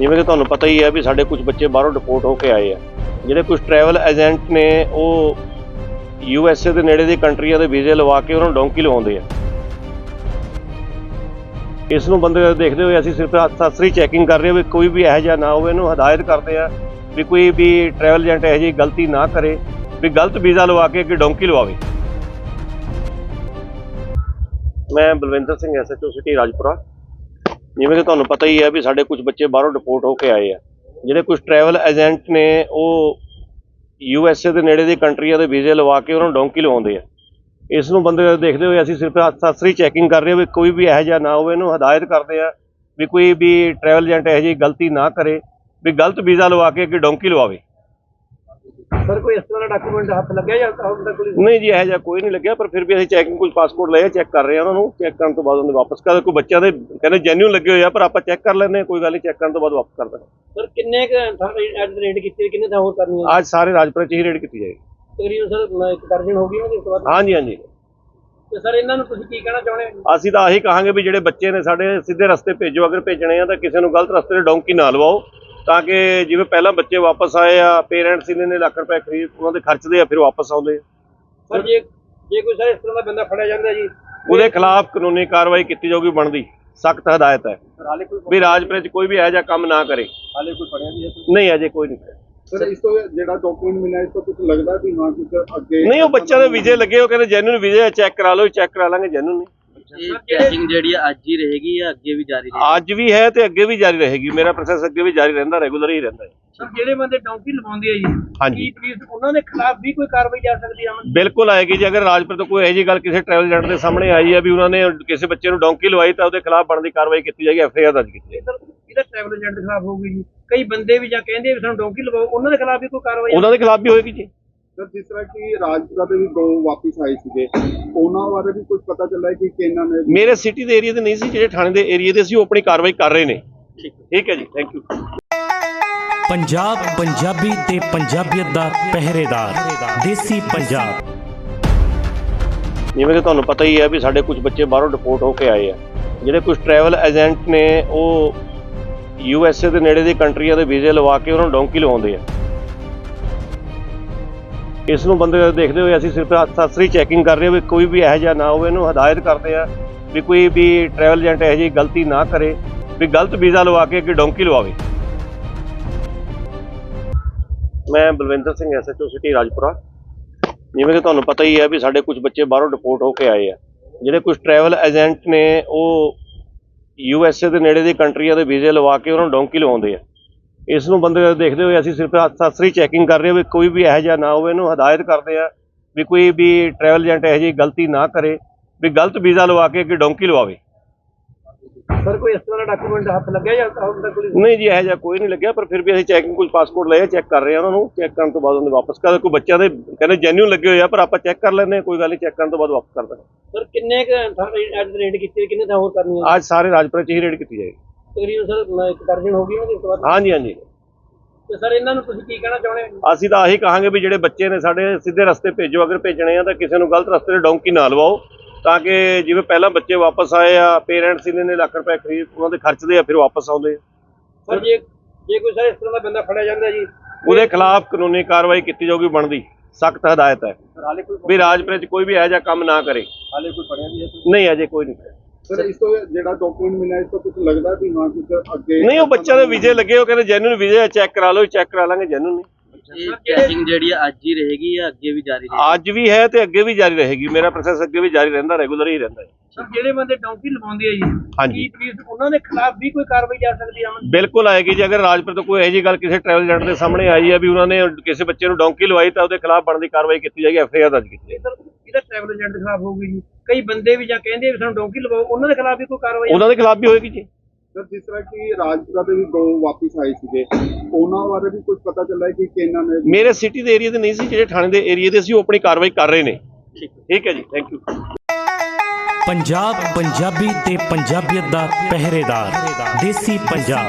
ਜਿਵੇਂ ਕਿ ਤੁਹਾਨੂੰ ਪਤਾ ਹੀ ਹੈ ਵੀ ਸਾਡੇ ਕੁਝ ਬੱਚੇ ਬਾਹਰੋਂ ਡਿਪੋਰਟ ਹੋ ਕੇ ਆਏ ਆ। ਜਿਹੜੇ ਕੁਝ ਟਰੈਵਲ ਏਜੰਟ ਨੇ, ਉਹ ਯੂ ਐਸ ਏ ਦੇ ਨੇੜੇ ਦੀ ਕੰਟਰੀਆਂ ਦੇ ਵੀਜ਼ੇ ਲਵਾ ਕੇ ਉਹਨਾਂ ਨੂੰ ਡੌਂਕੀ ਲਵਾਉਂਦੇ ਆ। ਇਸ ਨੂੰ ਬੰਦੇ ਦੇਖਦੇ ਹੋਏ ਅਸੀਂ ਸਿਰਫ ਅਸਰੀ ਚੈਕਿੰਗ ਕਰ ਰਹੇ ਹਾਂ ਵੀ ਕੋਈ ਵੀ ਇਹੋ ਜਿਹਾ ਨਾ ਹੋਵੇ, ਇਹਨੂੰ ਹਦਾਇਤ ਕਰਦੇ ਆ ਵੀ ਕੋਈ ਵੀ ਟਰੈਵਲ ਏਜੰਟ ਇਹੋ ਜਿਹੀ ਗਲਤੀ ਨਾ ਕਰੇ, ਵੀ ਗਲਤ ਵੀਜ਼ਾ ਲਵਾ ਕੇ ਕਿ ਡੌਂਕੀ ਲਵਾਵੇ। ਮੈਂ ਬਲਵਿੰਦਰ ਸਿੰਘ ਐਸਐਚਓ ਸਿਟੀ ਰਾਜਪੁਰਾ। ਜਿਵੇਂ ਕਿ ਤੁਹਾਨੂੰ ਪਤਾ ਹੀ ਹੈ ਵੀ ਸਾਡੇ ਕੁਝ ਬੱਚੇ ਬਾਹਰੋਂ ਡਿਪੋਰਟ ਹੋ ਕੇ ਆਏ ਆ। ਜਿਹੜੇ ਕੁਝ ਟਰੈਵਲ ਏਜੰਟ ਨੇ, ਉਹ ਯੂ ਐਸ ਏ ਦੇ ਨੇੜੇ ਦੀ ਕੰਟਰੀਆਂ ਦੇ ਵੀਜ਼ੇ ਲਵਾ ਕੇ ਉਹਨਾਂ ਨੂੰ ਡੌਂਕੀ ਲਵਾਉਂਦੇ ਆ। ਇਸ ਨੂੰ ਬੰਦੇ ਦੇਖਦੇ ਹੋਏ ਅਸੀਂ ਸਿਰਫ ਅਸਰੀ ਚੈਕਿੰਗ ਕਰ ਰਹੇ ਹਾਂ ਵੀ ਕੋਈ ਵੀ ਇਹੋ ਜਿਹਾ ਨਾ ਹੋਵੇ, ਇਹਨੂੰ ਹਦਾਇਤ ਕਰਦੇ ਆ ਵੀ ਕੋਈ ਵੀ ਟਰੈਵਲ ਏਜੰਟ ਇਹੋ ਜਿਹੀ ਗਲਤੀ ਨਾ ਕਰੇ, ਵੀ ਗਲਤ ਵੀਜ਼ਾ ਲਵਾ ਕੇ ਅੱਗੇ ਡੌਂਕੀ ਲਵਾਵੇ। ਸਰ ਕੋਈ ਇਸ ਤਰ੍ਹਾਂ ਦਾ ਡਾਕੂਮੈਂਟ ਹੱਥ ਲੱਗਿਆ ਜਾਂ ਹੁਣ ਤੱਕ ਕੋਈ? ਨਹੀਂ ਜੀ ਇਹੋ ਜਿਹਾ ਕੋਈ ਨਹੀਂ ਲੱਗਿਆ ਪਰ ਫਿਰ ਵੀ ਅਸੀਂ ਚੈਕਿੰਗ ਕੁਝ ਪਾਸਪੋਰਟ ਲਏ ਚੈੱਕ ਕਰ ਰਹੇ ਹਾਂ ਉਹਨਾਂ ਨੂੰ ਚੈੱਕ ਕਰਨ ਤੋਂ ਬਾਅਦ ਉਹਨੇ ਵਾਪਸ ਕਰ ਕੋਈ ਬੱਚਿਆਂ ਦੇ ਕਹਿੰਦੇ ਜੈਨੂਨ ਲੱਗੇ ਹੋਏ ਆ ਪਰ ਆਪਾਂ ਚੈੱਕ ਕਰ ਲੈਂਦੇ ਹਾਂ ਕੋਈ ਗੱਲ ਨਹੀਂ ਚੈੱਕ ਕਰਨ ਤੋਂ ਬਾਅਦ ਵਾਪਸ ਕਰ ਦਾਂਗੇ ਸਰ ਕਿੰਨੇ ਐਡ ਰੇਡ ਕੀਤੀ ਕਿੰਨੇ ਥਾਂ ਹੋਰ ਕਰਨੀਆਂ ਅੱਜ ਸਾਰੇ ਰਾਜਪੁਰਾ ਚ ਹੀ ਰੇਡ ਕੀਤੀ ਜਾਏਗੀ। ਤਕਰੀਬਨ ਸਰ ਇੱਕ ਦਰਜਨ ਹੋ ਗਈ ਉਹਦੇ ਉਸ ਤੋਂ ਬਾਅਦ ਹਾਂਜੀ ਹਾਂਜੀ। ਤੇ ਸਰ ਇਹਨਾਂ ਨੂੰ ਤੁਸੀਂ ਕੀ ਕਹਿਣਾ ਚਾਹੁੰਦੇ ਹੋ? ਅਸੀਂ ਤਾਂ ਆਹੀ ਕਹਾਂਗੇ ਵੀ ਜਿਹੜੇ ਬੱਚੇ ਨੇ ਸਾਡੇ ਸਿੱਧੇ ਰਸਤੇ ਭੇਜੋ ਅਗਰ ਭੇਜਣੇ ਆ ਤਾਂ ਕਿਸੇ ਨੂੰ ਗਲਤ ਰਸਤੇ ਤੇ ਡੌਂਕੀ ਨਾ ਲਵਾਓ। ਤਾਂ ਕਿ ਜਿਵੇਂ ਪਹਿਲਾਂ ਬੱਚੇ ਵਾਪਸ ਆਏ ਆ ਪੇਰੈਂਟਸ ਇਹਨਾਂ ਨੇ ਲੱਖ ਰੁਪਏ ਖਰੀਦ ਉਹਨਾਂ ਦੇ ਖਰਚਦੇ ਆ ਫਿਰ ਵਾਪਸ ਆਉਂਦੇ ਆ। ਸਰ ਜੇ ਜੇ ਕੋਈ ਸਰ ਇਸ ਤਰ੍ਹਾਂ ਦਾ ਬੰਦਾ ਫੜਿਆ ਜਾਂਦਾ ਜੀ? ਉਹਦੇ ਖਿਲਾਫ ਕਾਨੂੰਨੀ ਕਾਰਵਾਈ ਕੀਤੀ ਜਾਊਗੀ ਬਣਦੀ। ਸਖਤ ਹਦਾਇਤ ਹੈ। ਵੀ ਰਾਜਪੁਰੇ ਚ ਕੋਈ ਵੀ ਇਹੋ ਜਿਹਾ ਕੰਮ ਨਾ ਕਰੇ। ਹਾਲੇ ਕੋਈ ਫੜਿਆ ਨਹੀਂ ਹੈ ਨਹੀਂ ਅਜੇ ਕੋਈ ਨਹੀਂ ਸਰ ਇਸ ਤੋਂ ਜਿਹੜਾ ਡਾਕੂਮੈਂਟ ਮਿਲਿਆ ਇਸ ਤੋਂ ਕੁਝ ਲੱਗਦਾ ਵੀ ਹਾਂ ਕੁਝ ਅੱਗੇ ਨਹੀਂ ਉਹ ਬੱਚਿਆਂ ਦੇ ਵੀਜ਼ੇ ਲੱਗੇ ਉਹ ਕਹਿੰਦੇ ਜੈਨੂਨ ਵੀਜ਼ੇ ਚੈੱਕ ਕਰਾ ਲਓ ਚੈੱਕ ਕਰਾ ਲਾਂਗੇ ਜੈਨੂਨ ਨਹੀਂ। ਇਹ ਚੈਕਿੰਗ ਜਿਹੜੀ ਆ ਅੱਜ ਹੀ ਰਹੇਗੀ ਜਾਂ ਅੱਗੇ ਵੀ ਜਾਰੀ ਰਹੇਗੀ? ਅੱਜ ਵੀ ਹੈ ਤੇ ਅੱਗੇ ਵੀ ਜਾਰੀ ਰਹੇਗੀ। ਮੇਰਾ ਪ੍ਰੋਸੈਸ ਅੱਗੇ ਵੀ ਜਾਰੀ ਰਹਿੰਦਾ ਰੈਗੂਲਰ ਹੀ ਰਹਿੰਦਾ ਹੈ। ਸਰ ਜਿਹੜੇ ਬੰਦੇ ਡੌਂਕੀ ਲਵਾਉਂਦੇ ਆ ਜੀ ਹਾਂਜੀ। ਕੀ ਪੁਲਿਸ ਉਹਨਾਂ ਦੇ ਖਿਲਾਫ ਵੀ ਕੋਈ ਕਾਰਵਾਈ ਜਾ ਸਕਦੀ ਹੈ ਅਮਨ ਬਿਲਕੁਲ ਆਏਗੀ ਜੇ ਅਗਰ ਰਾਜਪੁਰ ਤੋਂ ਕੋਈ ਇਹੋ ਜਿਹੀ ਗੱਲ ਕਿਸੇ ਟਰੈਵਲ ਏਜੰਟ ਦੇ ਸਾਹਮਣੇ ਆਈ ਹੈ ਵੀ ਉਹਨਾਂ ਨੇ ਕਿਸੇ ਬੱਚੇ ਨੂੰ ਡੌਂਕੀ ਲਵਾਈ ਤਾਂ ਉਹਦੇ ਖਿਲਾਫ ਬਣਦੀ ਕਾਰਵਾਈ ਕੀਤੀ ਜਾਏਗੀ ਐਫ ਆਈ ਆਰ ਦਰਜ ਕੀਤੀ ਜਾਏਗੀ। ਸਰ ਇਹਦਾ ਟਰੈਵਲ ਏਜੰਟ ਦੇ ਖਿਲਾਫ ਹੋਊਗੀ ਜੀ। ਕਈ ਬੰਦੇ ਵੀ ਜਾਂ ਕਹਿੰਦੇ ਵੀ ਸਾਨੂੰ ਡੌਂਕੀ ਲਵਾਓ ਉਹਨਾਂ ਦੇ ਖਿਲਾਫ ਵੀ ਕੋਈ ਕਾਰਵਾਈ ਉਹਨਾਂ ਦੇ ਖਿਲਾਫ ਵੀ ਹੋਏਗੀ ਜੀ। ਸਰ ਜਿਸ ਤਰ੍ਹਾਂ ਕਿ ਰਾਜਪੁਰਾ ਦੇ ਵੀ ਦੋ ਵਾਪਸ ਆਏ ਸੀਗੇ ਉਹਨਾਂ ਬਾਰੇ ਵੀ ਕੁਝ ਪਤਾ ਚੱਲਾ ਕਿ ਕਿ ਇਹਨਾਂ ਨੇ? ਮੇਰੇ ਸਿਟੀ ਦੇ ਏਰੀਆ ਦੇ ਨਹੀਂ ਸੀ ਜਿਹੜੇ ਥਾਣੇ ਦੇ ਏਰੀਆ ਦੇ ਸੀ ਉਹ ਆਪਣੀ ਕਾਰਵਾਈ ਕਰ ਰਹੇ ਨੇ। ਠੀਕ ਹੈ। ਜੀ ਥੈਂਕ ਯੂ ਪੰਜਾਬ ਪੰਜਾਬੀ ਤੇ ਪੰਜਾਬੀਅਤ ਦਾ ਪਹਿਰੇਦਾਰ ਦੇਸੀ ਪੰਜਾਬ। ਜਿਵੇਂ ਕਿ ਤੁਹਾਨੂੰ ਪਤਾ ਹੀ ਹੈ ਵੀ ਸਾਡੇ ਕੁਝ ਬੱਚੇ ਬਾਹਰੋਂ ਡਿਪੋਰਟ ਹੋ ਕੇ ਆਏ ਆ। ਜਿਹੜੇ ਕੁਝ ਟਰੈਵਲ ਏਜੰਟ ਨੇ ਉਹ ਯੂ ਐਸ ਏ ਦੇ ਨੇੜੇ ਦੀ ਕੰਟਰੀਆਂ ਦੇ ਵੀਜ਼ੇ ਲਵਾ ਕੇ ਉਹਨਾਂ ਨੂੰ ਡੌਂਕੀ ਲਵਾਉਂਦੇ ਆ। ਇਸ ਨੂੰ ਬੰਦੇ ਦੇਖਦੇ ਹੋਏ ਅਸੀਂ ਸਿਰਫ ਅਸਰੀ ਚੈਕਿੰਗ ਕਰ ਰਹੇ ਹਾਂ ਵੀ ਕੋਈ ਵੀ ਇਹੋ ਜਿਹਾ ਨਾ ਹੋਵੇ, ਇਹਨੂੰ ਹਦਾਇਤ ਕਰਦੇ ਆ ਵੀ ਕੋਈ ਵੀ ਟਰੈਵਲ ਏਜੰਟ ਇਹੋ ਜਿਹੀ ਗਲਤੀ ਨਾ ਕਰੇ, ਵੀ ਗਲਤ ਵੀਜ਼ਾ ਲਵਾ ਕੇ ਕਿ ਡੌਂਕੀ ਲਵਾਵੇ। ਮੈਂ ਬਲਵਿੰਦਰ ਸਿੰਘ ਐਸਐਚਓ ਸਿਟੀ ਰਾਜਪੁਰਾ। ਜਿਵੇਂ ਕਿ ਤੁਹਾਨੂੰ ਪਤਾ ਹੀ ਹੈ ਵੀ ਸਾਡੇ ਕੁਝ ਬੱਚੇ ਬਾਹਰੋਂ ਡਿਪੋਰਟ ਹੋ ਕੇ ਆਏ ਆ। ਜਿਹੜੇ ਕੁਝ ਟਰੈਵਲ ਏਜੰਟ ਨੇ, ਉਹ ਯੂ ਐਸ ਏ ਦੇ ਨੇੜੇ ਦੀ ਕੰਟਰੀਆਂ ਦੇ ਵੀਜ਼ੇ ਲਵਾ ਕੇ ਉਹਨਾਂ ਨੂੰ ਡੋਂਕੀ ਲਵਾਉਂਦੇ ਆ। ਇਸ ਨੂੰ ਬੰਦੇ ਦੇਖਦੇ ਹੋਏ ਅਸੀਂ ਸਿਰਫ ਅਸਰੀ ਚੈਕਿੰਗ ਕਰ ਰਹੇ ਹਾਂ ਵੀ ਕੋਈ ਵੀ ਇਹੋ ਜਿਹਾ ਨਾ ਹੋਵੇ ਇਹਨੂੰ ਹਦਾਇਤ ਕਰਦੇ ਆ ਵੀ ਕੋਈ ਵੀ ਟਰੈਵਲ ਏਜੰਟ ਇਹੋ ਜਿਹੀ ਗਲਤੀ ਨਾ ਕਰੇ ਵੀ ਗਲਤ ਵੀਜ਼ਾ ਲਵਾ ਕੇ ਕਿ ਡੌਂਕੀ ਲਵਾਵੇ। ਸਰ ਕੋਈ ਇਸ ਤਰ੍ਹਾਂ ਦਾ ਡਾਕੂਮੈਂਟ ਹੱਥ ਲੱਗਿਆ ਜਾਂ ਹੁਣ ਤੱਕ ਕੋਈ? ਨਹੀਂ ਜੀ ਇਹੋ ਜਿਹਾ ਕੋਈ ਨਹੀਂ ਲੱਗਿਆ ਪਰ ਫਿਰ ਵੀ ਅਸੀਂ ਚੈਕਿੰਗ ਕੁਝ ਪਾਸਪੋਰਟ ਲਏ ਚੈੱਕ ਕਰ ਰਹੇ ਹਾਂ ਉਹਨਾਂ ਨੂੰ ਚੈੱਕ ਕਰਨ ਤੋਂ ਬਾਅਦ ਉਹਨੇ ਵਾਪਸ ਕਰ ਕੋਈ ਬੱਚਿਆਂ ਦੇ ਕਹਿੰਦੇ ਜੈਨੂਨ ਲੱਗੇ ਹੋਏ ਆ ਪਰ ਆਪਾਂ ਚੈੱਕ ਕਰ ਲੈਂਦੇ ਹਾਂ ਕੋਈ ਗੱਲ ਨਹੀਂ ਚੈੱਕ ਕਰਨ ਤੋਂ ਬਾਅਦ ਵਾਪਸ ਕਰ ਦਾਂਗੇ ਸਰ ਕਿੰਨੇ ਕ ਥਾਂ ਰੇਡ ਕੀਤੀ ਕਿੰਨੇ ਥਾਂ ਹੋਰ ਕਰਨੀਆਂ? ਅੱਜ ਸਾਰੇ ਰਾਜਪੁਰਾ ਚ ਹੀ ਰੇਡ ਕੀਤੀ ਜਾਏਗੀ। ਤਕਰੀਬਨ ਸਰ ਇੱਕ ਦਰਜਨ ਹੋ ਗਈ ਉਹਦੇ ਉਸ ਤੋਂ ਬਾਅਦ। ਹਾਂਜੀ ਹਾਂਜੀ। ਤੇ ਸਰ ਇਹਨਾਂ ਨੂੰ ਤੁਸੀਂ ਕੀ ਕਹਿਣਾ ਚਾਹੁੰਦੇ ਹੋ? ਅਸੀਂ ਤਾਂ ਆਹੀ ਕਹਾਂਗੇ ਵੀ ਜਿਹੜੇ ਬੱਚੇ ਨੇ ਸਾਡੇ ਸਿੱਧੇ ਰਸਤੇ ਭੇਜੋ ਅਗਰ ਭੇਜਣੇ ਆ ਤਾਂ ਕਿਸੇ ਨੂੰ ਗਲਤ ਰਸਤੇ ਤੇ ਡੌਂਕੀ ਨਾ ਲਵਾਓ ਤਾਂ ਕਿ ਜਿਵੇਂ ਪਹਿਲਾਂ ਬੱਚੇ ਵਾਪਸ ਆਏ ਆ ਪੇਰੈਂਟਸ ਇਹਨਾਂ ਨੇ ਲੱਖ ਰੁਪਏ ਖਰੀਦ ਉਹਨਾਂ ਦੇ ਖਰਚਦੇ ਆ ਫਿਰ ਵਾਪਸ ਆਉਂਦੇ ਆ। ਸਰ ਜੇ ਜੇ ਕੋਈ ਸਰ ਇਸ ਤਰ੍ਹਾਂ ਦਾ ਬੰਦਾ ਫੜਿਆ ਜਾਂਦਾ ਜੀ ਉਹਦੇ ਖਿਲਾਫ ਕਾਨੂੰਨੀ ਕਾਰਵਾਈ ਕੀਤੀ ਜਾਊਗੀ ਬਣਦੀ ਸਖਤ ਹਦਾਇਤ ਹੈ। ਵੀ ਰਾਜਪੁਰੇ ਚ ਕੋਈ ਵੀ ਇਹੋ ਜਿਹਾ ਕੰਮ ਨਾ ਕਰੇ। ਹਾਲੇ ਕੋਈ ਫੜਿਆ ਨਹੀਂ ਹੈ ਨਹੀਂ ਅਜੇ ਕੋਈ ਨਹੀਂ ਸਰ ਇਸ ਤੋਂ ਜਿਹੜਾ ਡਾਕੂਮੈਂਟ ਮਿਲਿਆ ਇਸ ਤੋਂ ਕੁਝ ਲੱਗਦਾ ਵੀ ਹਾਂ ਕੁਝ ਅੱਗੇ ਨਹੀਂ ਉਹ ਬੱਚਿਆਂ ਦੇ ਵੀਜ਼ੇ ਲੱਗੇ ਉਹ ਕਹਿੰਦੇ ਜੈਨੂਨ ਵੀਜ਼ੇ ਚੈੱਕ ਕਰਾ ਲਓ ਚੈੱਕ ਕਰਾ ਲਾਂਗੇ ਜੈਨੂਨ ਨਹੀਂ ਚੈਕਿੰਗ ਜਿਹੜੀ ਅੱਜ ਹੀ ਰਹੇਗੀ ਜਾਂ ਅੱਗੇ ਵੀ ਜਾਰੀ ਰਹੇਗੀ? ਅੱਜ ਵੀ ਹੈ ਤੇ ਅੱਗੇ ਵੀ ਜਾਰੀ ਰਹੇਗੀ। ਮੇਰਾ ਪ੍ਰੋਸੈਸ ਅੱਗੇ ਵੀ ਜਾਰੀ ਰਹਿੰਦਾ ਰੈਗੂਲਰ ਹੀ ਰਹਿੰਦਾ ਹੈ। ਸਰ ਜਿਹੜੇ ਬੰਦੇ ਡੌਂਕੀ ਲਵਾਉਂਦੇ ਆ ਜੀ ਹਾਂਜੀ। ਕੀ ਪੁਲਿਸ ਉਹਨਾਂ ਦੇ ਖਿਲਾਫ ਵੀ ਕੋਈ ਕਾਰਵਾਈ ਜਾ ਸਕਦੀ ਹੈ ਬਿਲਕੁਲ ਆਏਗੀ ਜੇ ਅਗਰ ਰਾਜਪੁਰ ਤੋਂ ਕੋਈ ਇਹੋ ਜਿਹੀ ਗੱਲ ਕਿਸੇ ਟਰੈਵਲ ਏਜੰਟ ਦੇ ਸਾਹਮਣੇ ਆਈ ਹੈ ਵੀ ਉਹਨਾਂ ਨੇ ਕਿਸੇ ਬੱਚੇ ਨੂੰ ਡੌਂਕੀ ਲਵਾਈ ਤਾਂ ਉਹਦੇ ਖਿਲਾਫ ਬਣਦੀ ਕਾਰਵਾਈ ਕੀਤੀ ਜਾਏਗੀ ਐਫ ਆਈ ਆਰ ਦਰਜ ਕੀਤੀ ਜਾਏਗੀ। ਇਹਦਾ ਟਰੈਵਲ ਏਜੰਟ ਦੇ ਖਿਲਾਫ ਹੋਊਗੀ ਜੀ। ਕਈ ਬੰਦੇ ਵੀ ਜਾਂ ਕਹਿੰਦੇ ਵੀ ਸਾਨੂੰ ਡੌਂਕੀ ਲਵਾਓ ਉਹਨਾਂ ਦੇ ਖਿਲਾਫ ਵੀ ਕੋਈ ਕਾਰਵਾਈ ਉਹਨਾਂ ਦੇ ਖਿਲਾਫ ਵੀ ਹੋਏਗੀ ਜੀ। ਸਰ ਜਿਸ ਤਰ੍ਹਾਂ ਕਿ ਰਾਜਪੁਰਾ ਦੇ ਵੀ ਦੋ ਵਾਪਸ ਆਏ ਸੀਗੇ ਉਹਨਾਂ ਬਾਰੇ ਵੀ ਕੁਝ ਪਤਾ ਚੱਲਾ ਹੈ ਕਿ ਕਿ ਇਹਨਾਂ ਨੇ? ਮੇਰੇ ਸਿਟੀ ਦੇ ਏਰੀਆ ਦੇ ਨਹੀਂ ਸੀ ਜਿਹੜੇ ਥਾਣੇ ਦੇ ਏਰੀਆ ਦੇ ਸੀ ਉਹ ਆਪਣੀ ਕਾਰਵਾਈ ਕਰ ਰਹੇ ਨੇ। ਠੀਕ ਹੈ। ਜੀ ਥੈਂਕ ਯੂ ਪੰਜਾਬ ਪੰਜਾਬੀ ਤੇ ਪੰਜਾਬੀਅਤ ਦਾ ਪਹਿਰੇਦਾਰ ਦੇਸੀ ਪੰਜਾਬ।